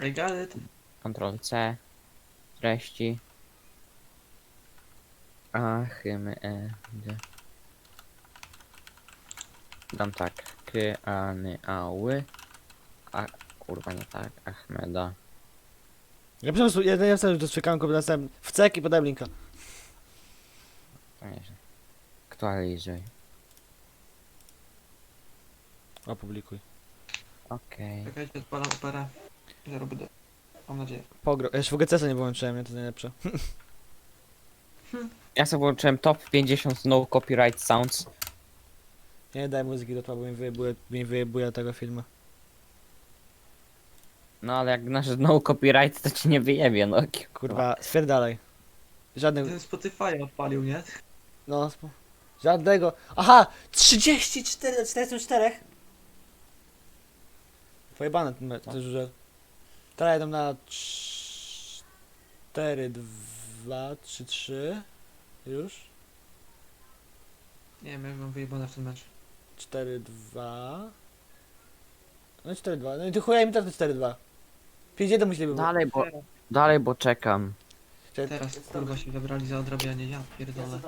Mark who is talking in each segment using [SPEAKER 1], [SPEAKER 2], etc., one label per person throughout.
[SPEAKER 1] I got it.
[SPEAKER 2] Ctrl C. Treści. A, e, d. Dam tak. K, a, ny, a, ły. A, kurwa nie tak. Ahmeda.
[SPEAKER 3] Ja po prostu, ja nie wiem, że czekam, bo następny. W cek i podałem linka.
[SPEAKER 2] To nieźle. Aktualizuj.
[SPEAKER 3] Opublikuj.
[SPEAKER 2] Okej.
[SPEAKER 1] Czekajcie, odpalam opera. Zaraz będę. Mam nadzieję.
[SPEAKER 3] Pogro. Ja jeszcze w ogóle CS-a nie wyłączyłem, nie? To najlepsze.
[SPEAKER 2] Ja sobie włączyłem top 50 no copyright sounds.
[SPEAKER 3] Nie daj muzyki do tła, bo mi wyjebuje, mi wyjebuje tego filmu.
[SPEAKER 2] No ale jak nasz no copyright to ci nie wyjebie, no.
[SPEAKER 3] Kurwa, stwierdalaj. Żadnych,
[SPEAKER 1] Ten Spotify odpalił, nie?
[SPEAKER 3] no, spo- żadnego. Aha! 34 do 44! Pojebane ten mecz, to już, że... Teraz jedą na 4, 2, 3, 3. Już?
[SPEAKER 1] Nie wiem, jak mam wyjebane w ten mecz.
[SPEAKER 3] 4, 2. No 4, 2. No i ty chuja mi teraz 4, 2. 5, 1 musieliby być.
[SPEAKER 2] Dalej, bo, dalej, bo czekam.
[SPEAKER 3] Czekaj,
[SPEAKER 1] teraz kurwa się zabrali za odrabianie, ja pierdolę.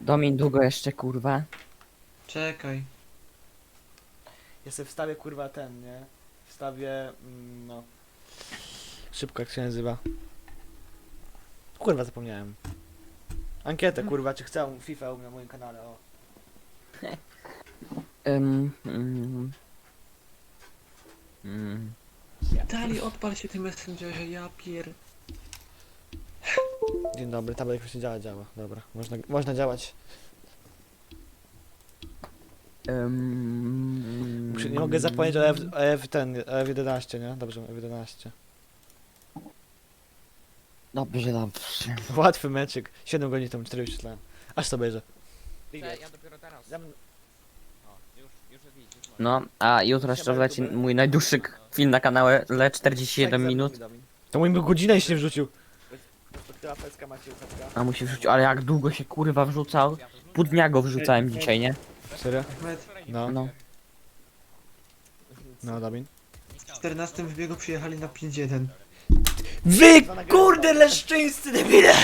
[SPEAKER 2] Domin długo jeszcze, kurwa.
[SPEAKER 1] Czekaj.
[SPEAKER 3] Ja sobie wstawię kurwa ten, nie? Wstawię, mm, no. Szybko jak się nazywa. Kurwa zapomniałem. Ankietę kurwa, czy chcę FIFA na moim kanale, o.
[SPEAKER 2] Ym, mm, mm.
[SPEAKER 1] Dali, odpal się tym messengerze, ja pier...
[SPEAKER 3] Dzień dobry, tablet już nie działa, działa. Dobra, można, można działać. Muszę, nie mogę zapomnieć o F, o F ten, o F11, nie? Dobrze, F11.
[SPEAKER 2] Dobrze, dobrze.
[SPEAKER 3] Łatwy meczyk. 7 godzin temu, 4 wyświetlałem. Aż sobie że.
[SPEAKER 2] Ja dopiero teraz. No, a jutro jeszcze wleci mój najdłuższy k- film na kanale, le 47 minut.
[SPEAKER 3] To mój by godzinę jeszcze nie wrzucił. Perspektywa
[SPEAKER 2] A musi wrzucić, ale jak długo się kurwa wrzucał? Pół dnia go wrzucałem dzisiaj, nie?
[SPEAKER 3] Serio?
[SPEAKER 1] Ahmed,
[SPEAKER 3] No,
[SPEAKER 2] No.
[SPEAKER 3] no, Dabin.
[SPEAKER 1] w 14 wybiegu przyjechali na 5-1.
[SPEAKER 3] Wy kurde leszczyńscy debile!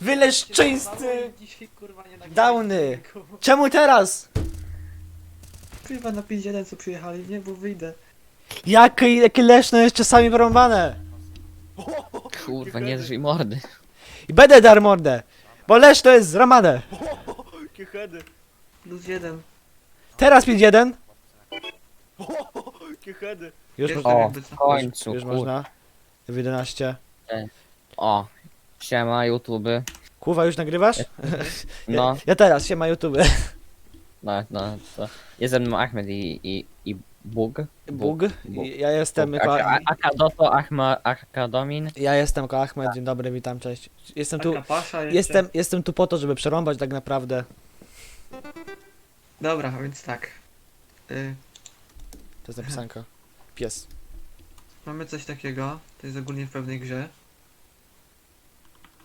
[SPEAKER 3] Wy leszczyńscy!
[SPEAKER 1] Dzisiaj kurwa nie nagrali
[SPEAKER 3] Downy! Czemu teraz?
[SPEAKER 1] Kurwa na 5-1 co przyjechali, nie? Bo wyjdę.
[SPEAKER 3] Jakie, jakie leszno jest czasami wyrąbane!
[SPEAKER 2] Kurwa, nie drzyj mordy.
[SPEAKER 3] I będę dar mordę! Bo lesz to jest zramane!
[SPEAKER 1] Plus 1.
[SPEAKER 3] Teraz 5-1. Już,
[SPEAKER 1] Jest
[SPEAKER 3] mo-
[SPEAKER 1] tak
[SPEAKER 2] O, w końcu,
[SPEAKER 3] już
[SPEAKER 2] kur...
[SPEAKER 3] można. W 11.
[SPEAKER 2] O, siema YouTube.
[SPEAKER 3] Kuwa, już nagrywasz?
[SPEAKER 2] No,
[SPEAKER 3] Ja, ja teraz, siema YouTube.
[SPEAKER 2] no, no, to jest ze mną Ahmed i, i, i Bug.
[SPEAKER 3] Bug. Ja jestem.
[SPEAKER 2] Aka- Akadoto, Ahma, Akadomin.
[SPEAKER 3] Ja jestem jako Ahmed, dzień dobry, witam, cześć. Jestem tu...
[SPEAKER 1] Taka pasza jeszcze.
[SPEAKER 3] Jestem, jestem tu po to, żeby przerąbać tak naprawdę.
[SPEAKER 1] Dobra, a więc tak. Y,
[SPEAKER 3] To jest napisanka. Pies.
[SPEAKER 1] mamy coś takiego. To jest ogólnie w pewnej grze.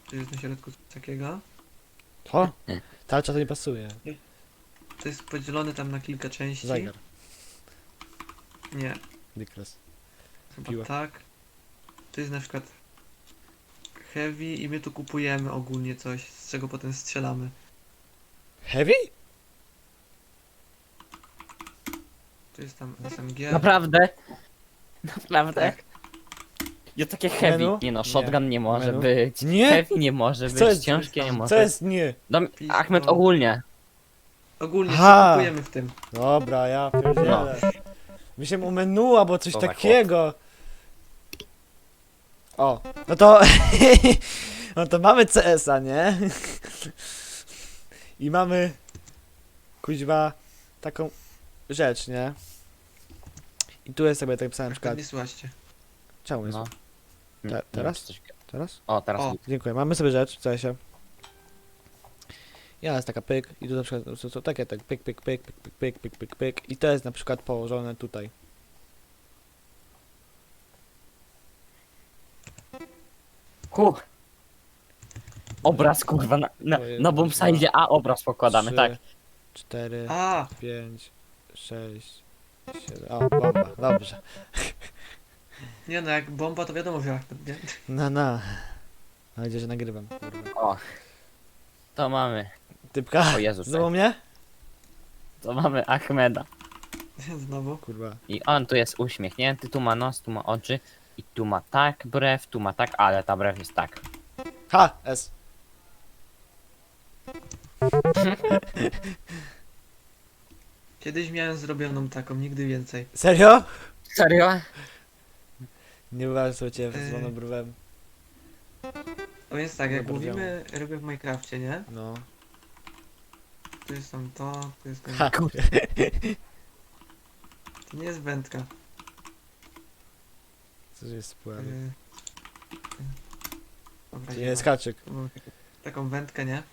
[SPEAKER 1] To jest na środku coś takiego.
[SPEAKER 3] O!
[SPEAKER 2] Nie.
[SPEAKER 3] Tarcza to nie pasuje.
[SPEAKER 1] To jest podzielone tam na kilka części.
[SPEAKER 3] Zegar.
[SPEAKER 1] Nie,
[SPEAKER 3] Dikres.
[SPEAKER 1] chyba
[SPEAKER 3] Piła.
[SPEAKER 1] tak. To jest na przykład heavy i my tu kupujemy ogólnie coś, z czego potem strzelamy.
[SPEAKER 3] Heavy?
[SPEAKER 1] To jest tam SMG.
[SPEAKER 2] Naprawdę? Naprawdę?
[SPEAKER 1] Tak.
[SPEAKER 2] Ja takie heavy.
[SPEAKER 3] Menu?
[SPEAKER 2] Nie no, shotgun nie może
[SPEAKER 3] Menu?
[SPEAKER 2] być.
[SPEAKER 3] Nie?
[SPEAKER 2] Heavy nie może
[SPEAKER 3] Co
[SPEAKER 2] być.
[SPEAKER 3] jest-
[SPEAKER 2] Ciężkie nie
[SPEAKER 1] co
[SPEAKER 2] może.
[SPEAKER 3] Co jest nie?
[SPEAKER 2] Dom...
[SPEAKER 1] Pistol.
[SPEAKER 2] Ahmed ogólnie.
[SPEAKER 1] Ogólnie co kupujemy w tym.
[SPEAKER 3] Dobra, ja pierdzielę. Myślałem o menu albo coś
[SPEAKER 2] To za
[SPEAKER 3] takiego. O, no to... no to mamy CS-a, nie? I mamy... Kuźwa... Taką rzecz, nie? I tu jest sobie tak pisałem na przykład...
[SPEAKER 1] Nie.
[SPEAKER 3] Czemu jest?
[SPEAKER 2] No.
[SPEAKER 3] Te-
[SPEAKER 2] Nie,
[SPEAKER 3] teraz?
[SPEAKER 2] coś-
[SPEAKER 3] Teraz?
[SPEAKER 2] O, teraz.
[SPEAKER 1] O.
[SPEAKER 3] Dziękuję. Mamy sobie rzecz w CS-ie. Ja jest taka pyk i tu na przykład są, są takie tak pyk, pyk, pyk, pyk, pyk, pyk, pyk, pyk, pyk i to jest na przykład położone tutaj.
[SPEAKER 2] Hu. Obraz kurwa na, na,
[SPEAKER 3] To jest
[SPEAKER 2] na bombsite A obraz pokładamy,
[SPEAKER 3] trzy,
[SPEAKER 2] tak.
[SPEAKER 3] cztery,
[SPEAKER 1] A,
[SPEAKER 3] pięć, sześć, Siedem. O, bomba, dobrze.
[SPEAKER 1] Nie no, jak bomba to wiadomo, że Ahmed, nie?
[SPEAKER 3] No, no. Mam nadzieję, że nagrywam, kurwa.
[SPEAKER 2] O. To mamy.
[SPEAKER 3] Typka,
[SPEAKER 2] O Jezus.
[SPEAKER 3] znowu mnie?
[SPEAKER 2] To mamy Ahmeda.
[SPEAKER 1] Znowu.
[SPEAKER 3] Kurwa.
[SPEAKER 2] I on tu jest uśmiechnięty, tu ma nos, tu ma oczy. I tu ma tak brew, tu ma tak, ale ta brew jest tak.
[SPEAKER 3] Ha, S.
[SPEAKER 1] Kiedyś miałem zrobioną taką, nigdy więcej.
[SPEAKER 3] Serio?
[SPEAKER 2] Serio?
[SPEAKER 3] Nie uważam co cię
[SPEAKER 1] Yy.
[SPEAKER 3] złoną brwem.
[SPEAKER 1] A więc tak, jak
[SPEAKER 3] Dobra,
[SPEAKER 1] mówimy, robię w Minecrafcie, nie?
[SPEAKER 3] No.
[SPEAKER 1] Tu jest tam to, tu jest tam...
[SPEAKER 3] Ha.
[SPEAKER 1] To nie jest wędka.
[SPEAKER 3] Co jest
[SPEAKER 1] Yy...
[SPEAKER 3] spływem?
[SPEAKER 1] Dobra,
[SPEAKER 3] To nie jest haczyk.
[SPEAKER 1] Tu mam taką- Taką wędkę, nie?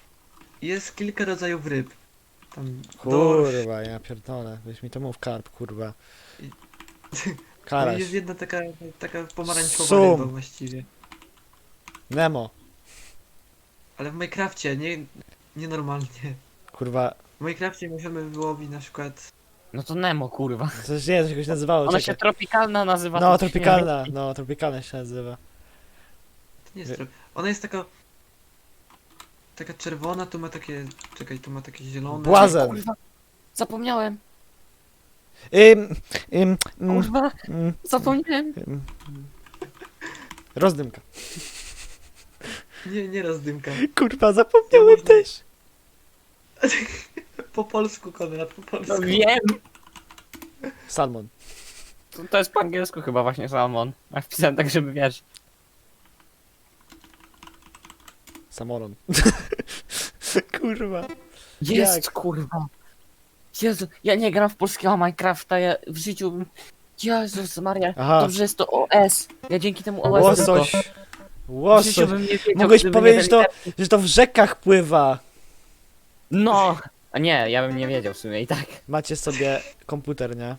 [SPEAKER 1] Jest kilka rodzajów ryb. Tam dorsz,
[SPEAKER 3] Kurwa, ja pierdolę. Weź mi to mów karp, kurwa.
[SPEAKER 1] I- No
[SPEAKER 3] Karaś.
[SPEAKER 1] jest jedna taka, taka pomarańczowa
[SPEAKER 3] Sum.
[SPEAKER 1] ryba właściwie.
[SPEAKER 3] Nemo.
[SPEAKER 1] Ale w Minecrafcie, nie, nienormalnie.
[SPEAKER 3] Kurwa.
[SPEAKER 1] W Minecrafcie możemy wyłowić na przykład...
[SPEAKER 2] No to Nemo, kurwa.
[SPEAKER 3] Coś nie, coś się nazywało.
[SPEAKER 2] Ona się
[SPEAKER 3] czekaj.
[SPEAKER 2] tropikalna nazywa.
[SPEAKER 3] No, tropikalna. No, tropikalna się nazywa.
[SPEAKER 1] To nie jest
[SPEAKER 3] Wy-
[SPEAKER 1] tro... Ona jest taka... Taka czerwona, tu ma takie... Czekaj, tu ma takie zielone...
[SPEAKER 3] Błazen.
[SPEAKER 2] Kurwa. Zapomniałem.
[SPEAKER 3] Ym, ym, ym,
[SPEAKER 2] Kurwa,
[SPEAKER 3] ym,
[SPEAKER 2] zapomniałem.
[SPEAKER 3] ym. Rozdymka.
[SPEAKER 1] Nie, nie rozdymka.
[SPEAKER 3] Kurwa, zapomniałem
[SPEAKER 1] Ja
[SPEAKER 3] też.
[SPEAKER 1] Po polsku, Konrad, po polsku.
[SPEAKER 2] No wiem.
[SPEAKER 3] Salmon.
[SPEAKER 2] To, to jest po angielsku chyba właśnie salmon. A wpisałem tak, żeby wiesz.
[SPEAKER 3] Samolon. Kurwa.
[SPEAKER 2] Jest,
[SPEAKER 3] Jak?
[SPEAKER 2] kurwa. Jezu, ja nie gram w polskiego Minecrafta, ja w życiu bym... Jezus Maria,
[SPEAKER 3] Aha.
[SPEAKER 2] dobrze jest to OS. Ja dzięki temu OS.
[SPEAKER 3] Łosoś.
[SPEAKER 2] W życiu
[SPEAKER 3] Łosoś.
[SPEAKER 2] bym nie wiedział,
[SPEAKER 3] Mogłeś
[SPEAKER 2] gdyby nie
[SPEAKER 3] powiedzieć to, że to w rzekach pływa.
[SPEAKER 2] No! A nie, ja bym nie wiedział w sumie i tak.
[SPEAKER 3] Macie sobie komputer, nie?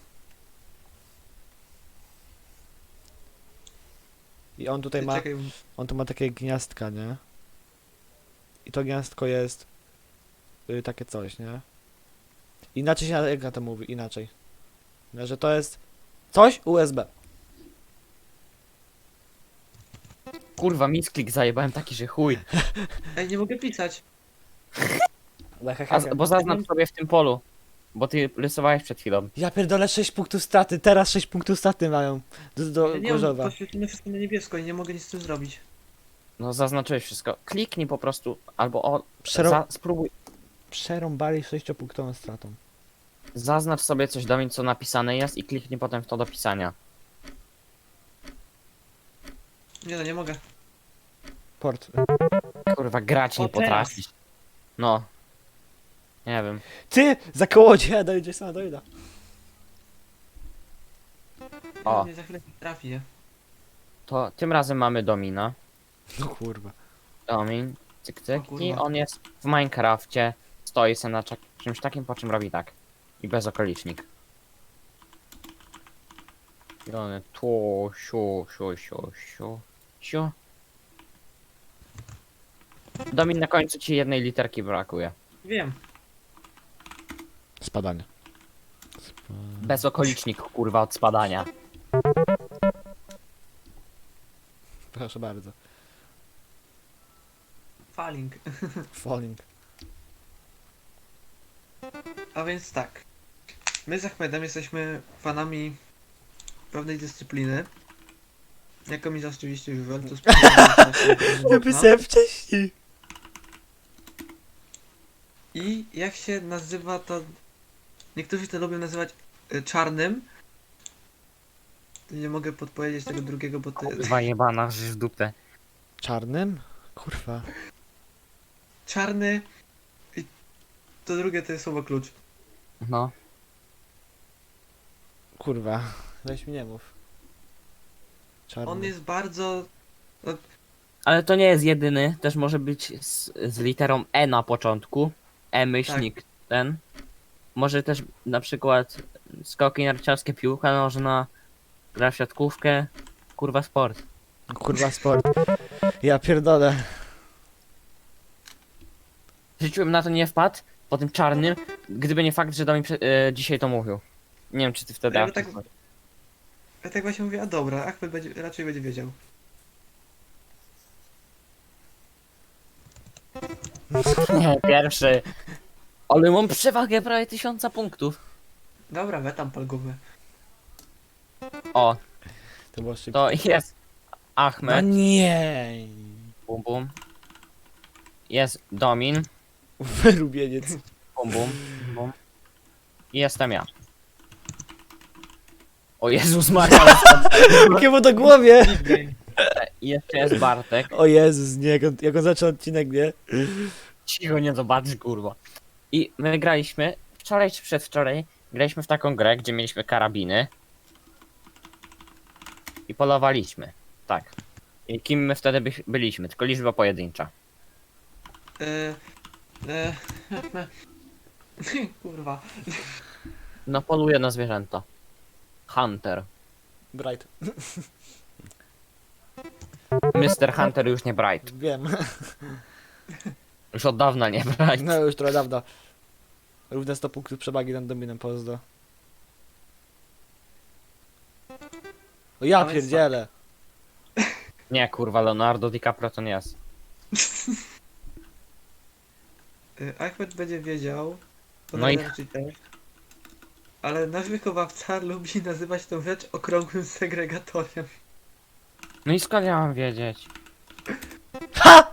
[SPEAKER 3] I on tutaj ma,
[SPEAKER 1] Czekaj,
[SPEAKER 3] on tu ma takie gniazdka, nie? I to gniazdko jest y, takie coś, nie? Inaczej się, jak na to mówi, inaczej. No, Że to jest coś USB.
[SPEAKER 2] Kurwa, misklik zajebałem taki, że chuj.
[SPEAKER 1] Ej, nie mogę pisać.
[SPEAKER 2] A, z- bo zaznacz sobie w tym polu. Bo ty rysowałeś przed chwilą.
[SPEAKER 3] Ja pierdolę 6 punktów straty, teraz 6 punktów straty mają. Do, do
[SPEAKER 1] Ja nie mam
[SPEAKER 3] Gorzowa.
[SPEAKER 1] poświetlone wszystko na niebiesko i nie mogę nic z tym zrobić.
[SPEAKER 2] No zaznaczyłeś wszystko. Kliknij po prostu, albo o,
[SPEAKER 3] Przero-
[SPEAKER 2] za, spróbuj.
[SPEAKER 3] Przerąbali 6-punktową stratą.
[SPEAKER 2] Zaznacz sobie coś do mnie, co napisane jest i kliknij potem w to do pisania.
[SPEAKER 1] Nie no, nie mogę.
[SPEAKER 3] Port.
[SPEAKER 2] Kurwa, grać nie
[SPEAKER 1] O, teraz.
[SPEAKER 2] potrafisz. No. Nie wiem.
[SPEAKER 3] Ty! Za kołodzie do Jasona dojda.
[SPEAKER 2] O.
[SPEAKER 1] Nie za chwilę trafi, nie?
[SPEAKER 2] To tym razem mamy Domina.
[SPEAKER 3] No kurwa.
[SPEAKER 2] Domin, cyk
[SPEAKER 1] O
[SPEAKER 2] cyk
[SPEAKER 1] kurwa.
[SPEAKER 2] i on jest w Minecrafcie. Stoi sobie na czak- czymś takim, po czym robi tak. I bez okolicznik. I one tu, siu, siu, siu, siu, siu. Domin na końcu ci jednej literki brakuje.
[SPEAKER 1] Wiem.
[SPEAKER 3] Spadanie.
[SPEAKER 2] Bez okolicznik, kurwa, od spadania.
[SPEAKER 3] Proszę bardzo.
[SPEAKER 1] Falling.
[SPEAKER 3] Falling.
[SPEAKER 1] A więc tak. My z Ahmedem jesteśmy fanami pewnej dyscypliny. Jako mi oczywiście żywel, to
[SPEAKER 3] Ja pisałem wcześniej.
[SPEAKER 1] I jak się nazywa to... Niektórzy to lubią nazywać y, czarnym. Nie mogę podpowiedzieć tego drugiego, bo to jest...
[SPEAKER 2] Kurwa jebana, żysz w dupę.
[SPEAKER 3] Czarnym? Kurwa.
[SPEAKER 1] Czarny... I to drugie to jest słowo klucz.
[SPEAKER 2] No.
[SPEAKER 3] Kurwa. Weź mi nie mów. Czarny.
[SPEAKER 1] On jest bardzo...
[SPEAKER 2] Ale to nie jest jedyny, też może być z, z literą E na początku. E myślnik ten. Może też na przykład skoki narciarskie, piłka nożna, gra w siatkówkę, kurwa sport.
[SPEAKER 3] Kurwa sport. Ja pierdolę.
[SPEAKER 2] W życiu bym na to nie wpadł, po tym czarnym, gdyby nie fakt, że do mnie prze- e, dzisiaj to mówił. Nie wiem, czy ty wtedy...
[SPEAKER 1] Ja tak- Ja tak właśnie mówię, a dobra, Achmed będzie, raczej będzie wiedział.
[SPEAKER 2] Nie, pierwszy. Ale mam przewagę prawie tysiąca punktów.
[SPEAKER 1] Dobra, we tam pal gumę.
[SPEAKER 2] O,
[SPEAKER 3] To było szybko.
[SPEAKER 2] to jest
[SPEAKER 3] No
[SPEAKER 2] Ahmed.
[SPEAKER 3] nie!
[SPEAKER 2] Bum bum. Jest Domin.
[SPEAKER 3] Wyrubieniec.
[SPEAKER 2] Bum bum. bum. I jestem ja. O Jezus Maria.
[SPEAKER 3] Jakie mu do głowie!
[SPEAKER 2] I jeszcze jest Bartek.
[SPEAKER 3] O Jezus, nie, jak on, jak on zaczął odcinek, nie?
[SPEAKER 2] Cicho nie zobaczysz, kurwa. I my graliśmy, wczoraj czy przedwczoraj, graliśmy w taką grę, gdzie mieliśmy karabiny. I polowaliśmy. Tak. I kim my wtedy by, byliśmy? Tylko liczba pojedyncza.
[SPEAKER 1] E, e, kurwa.
[SPEAKER 2] No poluję na zwierzęta. Hunter.
[SPEAKER 3] Bright.
[SPEAKER 2] Mr. Hunter już nie Bright.
[SPEAKER 3] Wiem.
[SPEAKER 2] Już od dawna nie Bright.
[SPEAKER 3] No już trochę dawno. Równe 100 punktów przewagi nad dominem pozdro. O ja pierdzielę.
[SPEAKER 2] Nie kurwa, Leonardo DiCaprio to nie jest.
[SPEAKER 1] E, Achmed będzie wiedział. To
[SPEAKER 2] No i-
[SPEAKER 1] raczej też. Ale nasz wychowawca lubi nazywać tą rzecz okrągłym segregatorem.
[SPEAKER 2] No i skąd ja mam wiedzieć?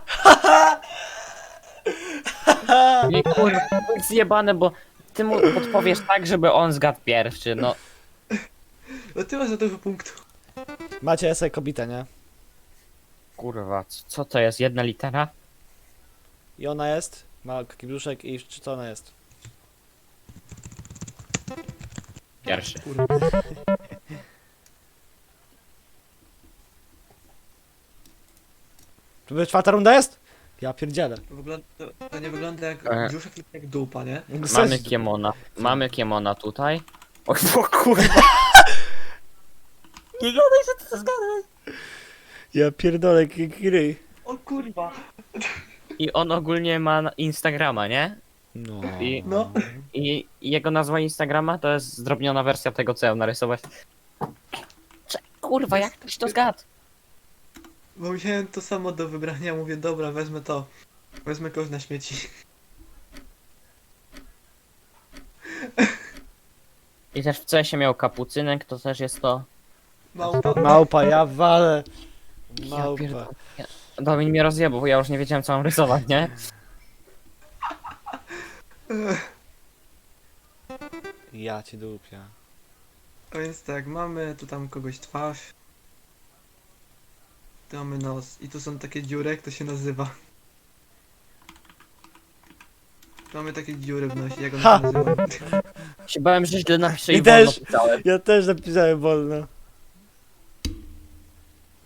[SPEAKER 2] Nie kurwa, to jest zjebane, bo ty mu podpowiesz tak, żeby on zgadł pierwszy, no.
[SPEAKER 1] No ty masz za dużo punktów.
[SPEAKER 3] Macie esę kobietę, nie?
[SPEAKER 2] Kurwa, c- co to jest? Jedna litera?
[SPEAKER 3] I ona jest? Ma kibrzuszek i czy co ona jest?
[SPEAKER 2] Pierwszy.
[SPEAKER 1] Kurwa.
[SPEAKER 3] To by czwarta runda jest? Ja pierdzielę.
[SPEAKER 1] To, wygląda, to, to nie wygląda jak brzuszek, tylko jak dupa, nie?
[SPEAKER 2] Mamy kiemona. Mamy kiemona tutaj. Oj, o kurwa. Nie gadaj, że ty to zgadłeś.
[SPEAKER 3] Ja pierdolę, ryj.
[SPEAKER 1] O kurwa.
[SPEAKER 2] I on ogólnie ma na- Instagrama, nie?
[SPEAKER 3] No.
[SPEAKER 2] I-
[SPEAKER 1] No.
[SPEAKER 2] I i jego nazwa Instagrama to jest zdrobniona wersja tego, co ja narysować. Cze- Kurwa, jak ktoś to zgadł?
[SPEAKER 1] Bo miałem to samo do wybrania, mówię, dobra, wezmę to. Wezmę kogoś na śmieci.
[SPEAKER 2] I też w CS miał kapucynek, to też jest to.
[SPEAKER 1] Małpa.
[SPEAKER 3] Małpa, ja walę.
[SPEAKER 2] Ja
[SPEAKER 3] Małpa.
[SPEAKER 2] pierdolę. Domin mnie rozjebał, bo ja już nie wiedziałem co mam rysować, nie?
[SPEAKER 3] Ja ci dupia.
[SPEAKER 1] A więc tak, mamy tu tam kogoś twarz. Tu mamy nos. I tu są takie dziury, jak to się nazywa. Tu mamy takie dziury w nosie, jak
[SPEAKER 3] Ha!
[SPEAKER 1] się nazywa.
[SPEAKER 2] Się bałem, że źle napiszę
[SPEAKER 3] I
[SPEAKER 2] i wolno
[SPEAKER 3] też.
[SPEAKER 2] pisałem.
[SPEAKER 3] Ja też napisałem wolno.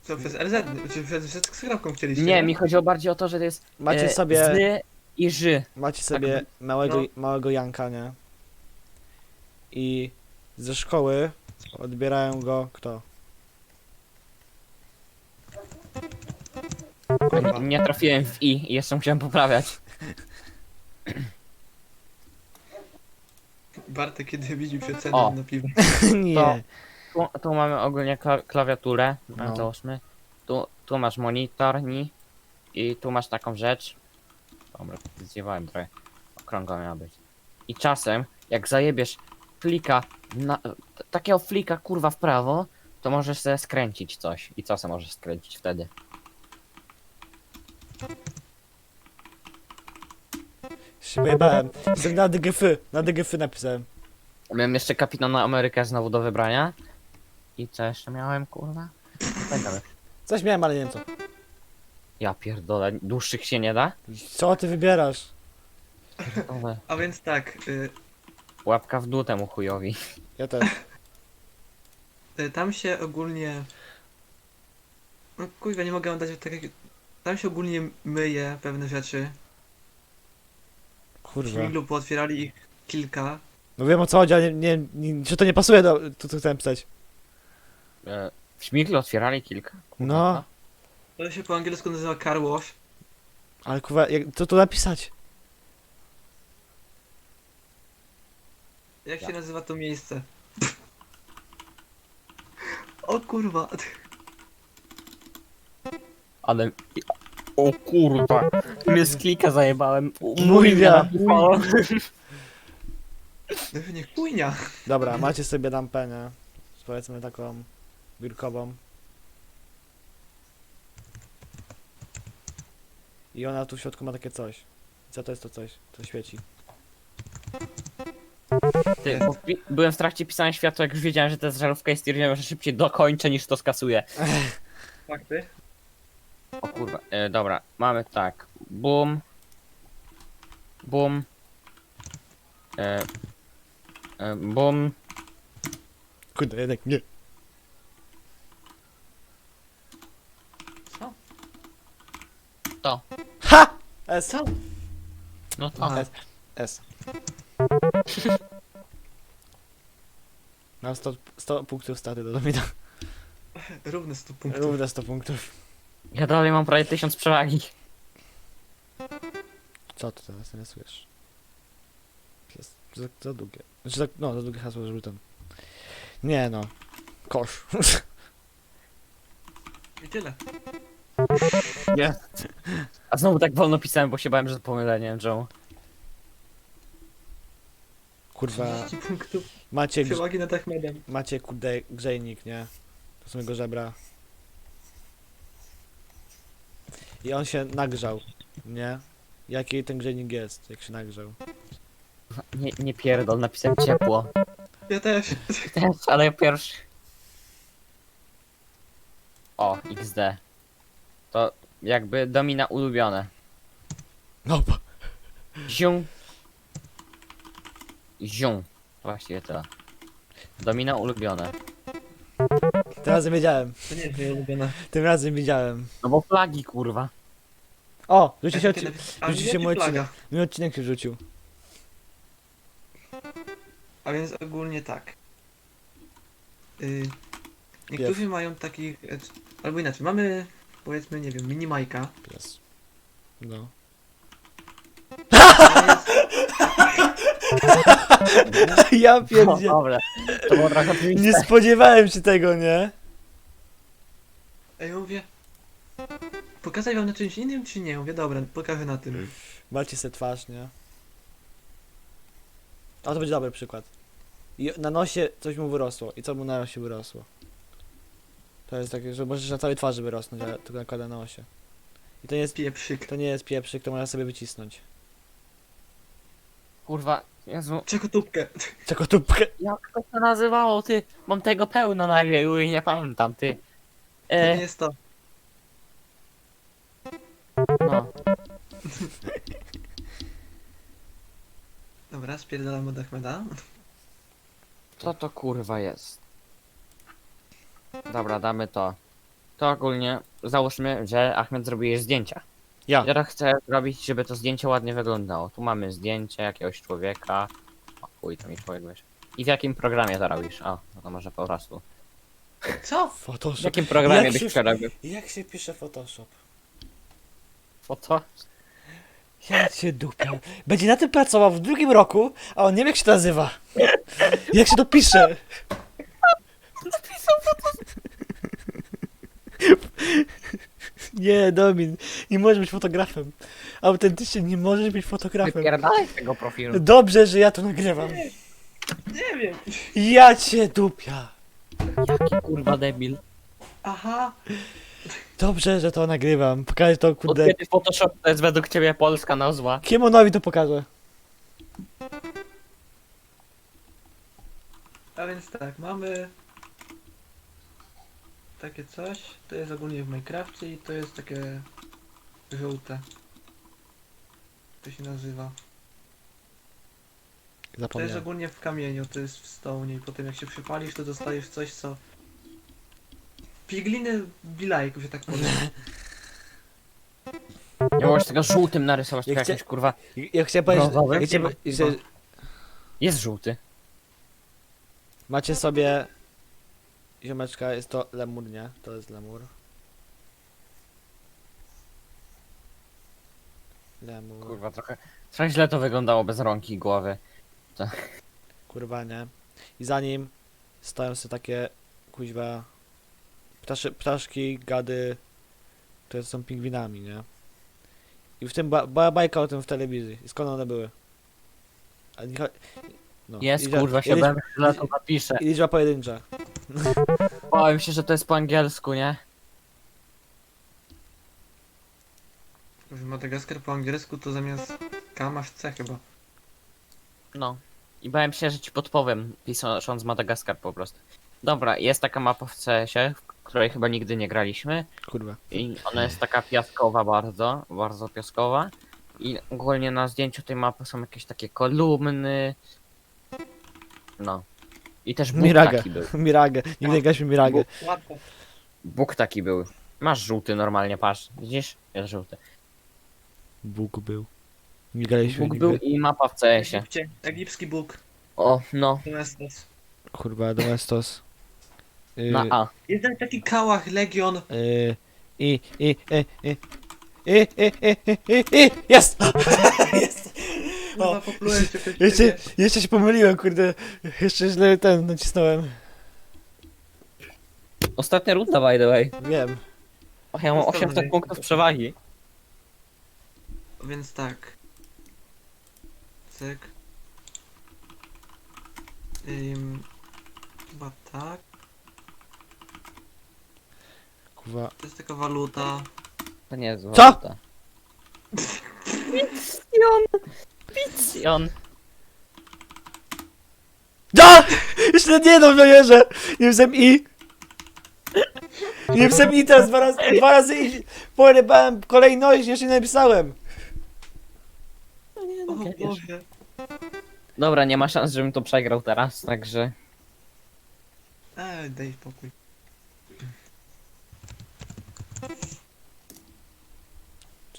[SPEAKER 1] Co, przez LZ, czy przez, przez skrawką chcieliście?
[SPEAKER 2] Nie, mi chodziło bardziej o to, że to jest
[SPEAKER 3] Macie
[SPEAKER 2] e,
[SPEAKER 3] sobie,
[SPEAKER 2] z i ży.
[SPEAKER 3] macie sobie małego,
[SPEAKER 1] no.
[SPEAKER 3] małego Janka, nie? I ze szkoły odbierają go kto?
[SPEAKER 1] Kurwa.
[SPEAKER 2] Nie trafiłem w i i jeszcze musiałem poprawiać.
[SPEAKER 1] Bartek kiedy
[SPEAKER 2] O.
[SPEAKER 1] cenę na piwo.
[SPEAKER 3] Nie.
[SPEAKER 2] Tu, tu mamy ogólnie kla klawiaturę, no.
[SPEAKER 3] No.
[SPEAKER 2] załóżmy. Tu, tu masz monitor, ni. I tu masz taką rzecz. Dobra, zjewałem trochę. Okrągła miała być. I czasem, jak zajebiesz flika, na, takiego flika kurwa w prawo, to możesz sobie skręcić coś. I co se możesz skręcić wtedy?
[SPEAKER 3] Jestem na DGF, na DGF napisałem.
[SPEAKER 2] Miałem jeszcze Kapitana Amerykę znowu do wybrania. I co jeszcze miałem, kurwa? Dalej.
[SPEAKER 3] Coś miałem, ale nie wiem co.
[SPEAKER 2] Ja pierdolę, dłuższych się nie da?
[SPEAKER 3] Co ty wybierasz?
[SPEAKER 2] Dobra.
[SPEAKER 1] A więc tak, y,
[SPEAKER 2] Łapka w dół temu chujowi.
[SPEAKER 3] Ja też.
[SPEAKER 1] y, tam się ogólnie... No kurwa, nie mogę wam dać tak jak... Tam się ogólnie myje pewne rzeczy. W
[SPEAKER 3] Kurwa.
[SPEAKER 1] Śmiglu pootwierali ich kilka.
[SPEAKER 3] No wiem o co chodzi, ale nie, nie, nie czy to nie pasuje do to, co chciałem pisać.
[SPEAKER 2] E, w śmiglu otwierali kilka.
[SPEAKER 3] No,
[SPEAKER 1] To się po angielsku nazywa car wash.
[SPEAKER 3] ale kurwa, jak, co tu napisać?
[SPEAKER 1] Jak
[SPEAKER 2] Ja.
[SPEAKER 1] się nazywa to miejsce? O kurwa.
[SPEAKER 2] Ale... O kurwa. Mnie z klika zajebałem.
[SPEAKER 3] Mój ja.
[SPEAKER 2] O,
[SPEAKER 1] Nie chujnia.
[SPEAKER 3] Dobra, macie sobie lampę, nie? Powiedzmy taką biurkową. I ona tu w środku ma takie coś. Co to jest to coś? To świeci.
[SPEAKER 2] Ty, bo pi- byłem w trakcie pisania światła, jak już wiedziałem, że to jest żarówka i stwierdziłem, że szybciej dokończę niż to skasuję.
[SPEAKER 1] Fakty?
[SPEAKER 2] O kurwa, e, dobra, mamy tak. Bum. Bum. E, e, bum.
[SPEAKER 3] Kurde, jednak nie.
[SPEAKER 2] To.
[SPEAKER 3] Ha! S.
[SPEAKER 1] Co?
[SPEAKER 2] No to.
[SPEAKER 3] S. S. Mam 100, 100 punktów staty do domina.
[SPEAKER 1] Równe 100 punktów.
[SPEAKER 3] Równe 100 punktów.
[SPEAKER 2] Ja dalej mam prawie tysiąc przewagi.
[SPEAKER 3] Co ty teraz rysujesz? To jest za, za długie. Znaczy, za, no, za długie hasło, żeby ten... Nie no. Kosz.
[SPEAKER 1] I tyle.
[SPEAKER 2] Nie. A znowu tak wolno pisałem, bo się bałem, że to pomylenie, Joe.
[SPEAKER 3] Kurwa.
[SPEAKER 1] 30 punktów
[SPEAKER 3] Macie, grz-
[SPEAKER 1] przewagi nad Ahmedem.
[SPEAKER 3] macie kurde grzejnik, nie? To są jego żebra. I on się nagrzał, nie? Jaki ten grzejnik jest, jak się nagrzał?
[SPEAKER 2] Nie, nie pierdol, napisałem ciepło.
[SPEAKER 1] Ja też.
[SPEAKER 2] Też, ale ja pierwszy. O, XD. To jakby domina ulubione.
[SPEAKER 3] No, bo...
[SPEAKER 2] Zium. Zium. Właściwie tyle. Domina ulubione.
[SPEAKER 3] Tym razem wiedziałem.
[SPEAKER 1] To nie jest moja ulubiona.
[SPEAKER 3] Tym razem widziałem.
[SPEAKER 2] No bo flagi, kurwa.
[SPEAKER 3] O! Rzuci się, odci-
[SPEAKER 1] A
[SPEAKER 3] rzuci się mój odcinek.
[SPEAKER 1] flaga.
[SPEAKER 3] mój odcinek się wrzucił.
[SPEAKER 1] A więc ogólnie tak. Y, niektórzy mają takich. e, Albo inaczej, mamy powiedzmy, nie wiem, mini Majka.
[SPEAKER 3] Pies. No. ja
[SPEAKER 2] No,
[SPEAKER 3] pierdzie.
[SPEAKER 2] dobra. To było trochę.
[SPEAKER 3] Nie spodziewałem się tego, nie?
[SPEAKER 1] Ej, ja mówię. Pokazać wam na czymś innym, czy nie? Mówię, dobra, pokażę na tym.
[SPEAKER 3] Macie se twarz, nie? O, to będzie dobry przykład. I na nosie coś mu wyrosło. I co mu na nosie wyrosło? To jest takie, że możesz na całej twarzy wyrosnąć, ale tylko nakłada na nosie. I to nie jest,
[SPEAKER 1] Pieprzyk.
[SPEAKER 3] to nie jest pieprzyk, to można sobie wycisnąć.
[SPEAKER 2] Kurwa, Jezu.
[SPEAKER 1] Czekotubkę.
[SPEAKER 3] Czekotubkę.
[SPEAKER 2] Jak to się nazywało, ty? Mam tego pełno na wieju i nie pamiętam, ty.
[SPEAKER 1] To nie
[SPEAKER 2] E,
[SPEAKER 1] jest to.
[SPEAKER 2] no.
[SPEAKER 1] Dobra, spierdalam od Ahmeda.
[SPEAKER 2] Co to kurwa jest? Dobra, damy to. To ogólnie załóżmy, że Ahmed zrobił jej zdjęcia.
[SPEAKER 3] Ja.
[SPEAKER 2] Ja chcę zrobić, żeby to zdjęcie ładnie wyglądało. Tu mamy zdjęcie jakiegoś człowieka. O chuj, to mi człowiek wiesz. I w jakim programie to robisz? O, no to może po prostu.
[SPEAKER 1] Co?
[SPEAKER 2] W
[SPEAKER 3] Photoshop.
[SPEAKER 2] jakim programie
[SPEAKER 3] Jak
[SPEAKER 2] byś
[SPEAKER 3] się-
[SPEAKER 2] przerobił?
[SPEAKER 3] Jak się pisze Photoshop?
[SPEAKER 2] Foto?
[SPEAKER 3] Ja cię dupię. Będzie na tym pracował w drugim roku, a on nie wie jak się to nazywa. Jak się to pisze? Nie, Domin, nie możesz być fotografem. Autentycznie nie możesz być fotografem.
[SPEAKER 2] Wypierdalaj z tego profilu.
[SPEAKER 3] Dobrze, że ja to nagrywam.
[SPEAKER 1] Nie wiem.
[SPEAKER 3] Ja cię dupia.
[SPEAKER 2] Jaki kurwa debil.
[SPEAKER 1] Aha.
[SPEAKER 3] Dobrze, że to nagrywam. Pokażę to,
[SPEAKER 2] Od
[SPEAKER 3] kurde.
[SPEAKER 2] kiedy Photoshop to jest według ciebie polska nazwa?
[SPEAKER 3] Kiemonowi to pokażę.
[SPEAKER 1] A więc tak, mamy takie coś. To jest ogólnie w Minecrafcie i to jest takie żółte. To się nazywa. To jest
[SPEAKER 3] Zapomniałem.
[SPEAKER 1] ogólnie w kamieniu, to jest w stone i potem jak się przypalisz, to dostajesz coś, co... Pigliny bilajku, że tak powiem.
[SPEAKER 2] Nie możesz tego żółtym narysować,
[SPEAKER 3] Ja
[SPEAKER 2] tylko
[SPEAKER 3] chcę-
[SPEAKER 2] jakimś kurwa...
[SPEAKER 3] Ja chciałem powiedzieć, ja chciałem, że
[SPEAKER 2] Jest żółty.
[SPEAKER 3] macie sobie ziomeczka, jest to lemur, nie? To jest lemur. Lemur.
[SPEAKER 2] Kurwa, trochę... Trochę źle to wyglądało bez rąki i głowy.
[SPEAKER 3] Kurwa, nie? I za nim stoją sobie takie kuźwa ptaszy, ptaszki, gady, które są pingwinami, nie? I w tym ba, była bajka o tym w telewizji. I skąd one były? A nie, cho- no.
[SPEAKER 2] Jest,
[SPEAKER 3] liczba-
[SPEAKER 2] kurwa, się
[SPEAKER 3] liczba-
[SPEAKER 2] bałem, że to napiszę.
[SPEAKER 3] I liczba pojedyncza.
[SPEAKER 2] Bałem się, że to jest po angielsku, nie?
[SPEAKER 1] Madagaskar po angielsku to zamiast K masz C chyba.
[SPEAKER 2] No. I bałem się, że ci podpowiem, pisząc Madagaskar po prostu. Dobra, jest taka mapa w CS-ie, w której chyba nigdy nie graliśmy.
[SPEAKER 3] Kurwa.
[SPEAKER 2] I ona jest taka piaskowa bardzo, bardzo piaskowa. I ogólnie na zdjęciu tej mapy są jakieś takie kolumny. No. I też Bóg
[SPEAKER 3] Mirage.
[SPEAKER 2] taki był.
[SPEAKER 3] Mirage. Nigdy nie graliśmy Mirage.
[SPEAKER 1] Łatwo.
[SPEAKER 2] Bóg taki był. Masz żółty normalnie, patrz. Widzisz? Jest żółty.
[SPEAKER 3] Bóg był. Nie graliśmy
[SPEAKER 2] Bóg
[SPEAKER 3] nigdy.
[SPEAKER 2] był i mapa w CS-ie.
[SPEAKER 1] Egipcie, egipski Bóg.
[SPEAKER 2] O, no.
[SPEAKER 1] Domestos.
[SPEAKER 3] Kurwa, Domestos. Yy,
[SPEAKER 2] Na A.
[SPEAKER 1] Jest taki kałach, Legion.
[SPEAKER 3] yy, I, i, i, i. I, i, i, i, i, i, jest! jest!
[SPEAKER 1] Chyba poplułem się przed
[SPEAKER 3] Jeszcze,
[SPEAKER 1] ciebie.
[SPEAKER 3] jeszcze się pomyliłem, kurde. Jeszcze źle ten nacisnąłem.
[SPEAKER 2] Ostatnia runda, by the way.
[SPEAKER 3] Wiem.
[SPEAKER 2] Och, ja mam
[SPEAKER 1] Zostaw
[SPEAKER 2] 800
[SPEAKER 1] mnie.
[SPEAKER 2] punktów przewagi.
[SPEAKER 1] Więc tak. Cyk. Ym, chyba tak.
[SPEAKER 3] Kurwa.
[SPEAKER 1] To jest taka waluta.
[SPEAKER 2] To nie jest
[SPEAKER 3] Co?
[SPEAKER 2] waluta. Picjon!
[SPEAKER 3] Da! Jeszcze nawet nie jedną wierzę! Nie wiem i. Nie wiem i teraz dwa razy, dwa razy i porybałem kolejność, jeszcze nie napisałem.
[SPEAKER 1] O
[SPEAKER 2] wiesz.
[SPEAKER 1] Boże.
[SPEAKER 2] Dobra, nie ma szans, żebym to przegrał teraz, także...
[SPEAKER 1] Eee, daj spokój.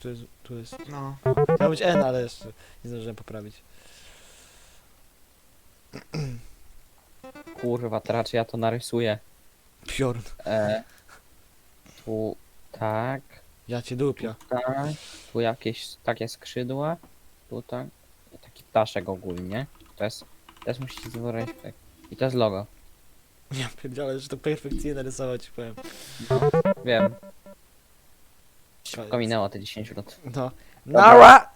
[SPEAKER 3] Tu jest, tu jest.
[SPEAKER 1] No.
[SPEAKER 3] Miał być N, ale jeszcze nie zdążyłem poprawić.
[SPEAKER 2] Kurwa, to raczej ja to narysuję.
[SPEAKER 3] Piorun.
[SPEAKER 2] E, tu tak,
[SPEAKER 3] Ja cię dupia.
[SPEAKER 2] tak, tu jakieś takie skrzydła, tu tak, i taki ptaszek ogólnie. To jest, teraz musicie zwołać tak. I to jest logo.
[SPEAKER 3] Ja pierdzielę, że to perfekcyjnie narysować, powiem.
[SPEAKER 2] Wiem. Szybko minęło te 10 minut.
[SPEAKER 3] No. Nara!